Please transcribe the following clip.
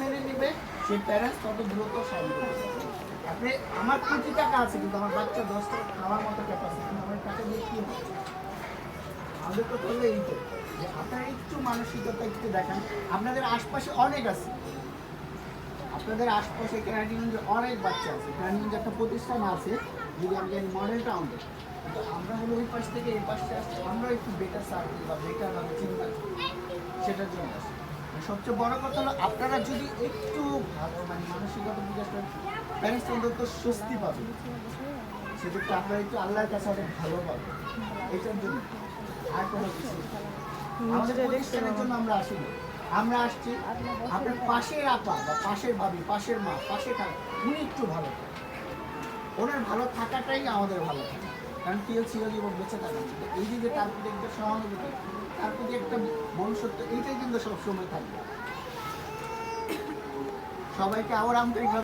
মেনে নেবে, সেই প্যারেন্টস তত দ্রুত সামনে আপনি, আমার কোটি টাকা আছে, কিন্তু আমার বাচ্চা দশ টাকা খাওয়ার মতো ক্যাপাসিটি আমার টাকা দিয়ে কি হবে? আমাদের তো তাহলে এই তো যে আপনারা একটু মানসিকতা একটু দেখান। আপনাদের আশপাশে অনেক আছে। আপনাদের আশপাশে কেরানীগঞ্জে অনেক বাচ্চা আছে। কেরানীগঞ্জে একটা প্রতিষ্ঠান আছে, যদি আমি মডেল টাউনে তো আমরা হলো ওই পাশ থেকে এই পাশে আসছি আমরা একটু বেটার সার্ভিস বা বেটার ভাবে চিন্তা। সেটার জন্য আসি আর সবচেয়ে বড় কথা হলো আপনারা যদি একটু ভালো মানে মানসিকতা বিকাশ করেন প্যারেন্টস অন্তত স্বস্তি পাবে সেক্ষেত্রে আপনারা একটু আল্লাহর কাছে অনেক ভালো পাবেন। এটার জন্য। আর কোনো কিছু আমাদের প্রতিষ্ঠানের জন্য আমরা আসি না। আমরা আসছি আপনার পাশের আপা বা পাশের ভাবি পাশের মা পাশে থাকা উনি একটু ভালো। ওনার ভালো থাকাটাই আমাদের ভালো। থাকা কারণ টিএলসিএল এবং বেঁচে থাকা। এই যে তার প্রতি একটা সহানুভূতি তার প্রতি একটা মনুষ্যত্ব এইটাই কিন্তু সবসময় থাকবে সবাইকে আবার আন্তরিকভাবে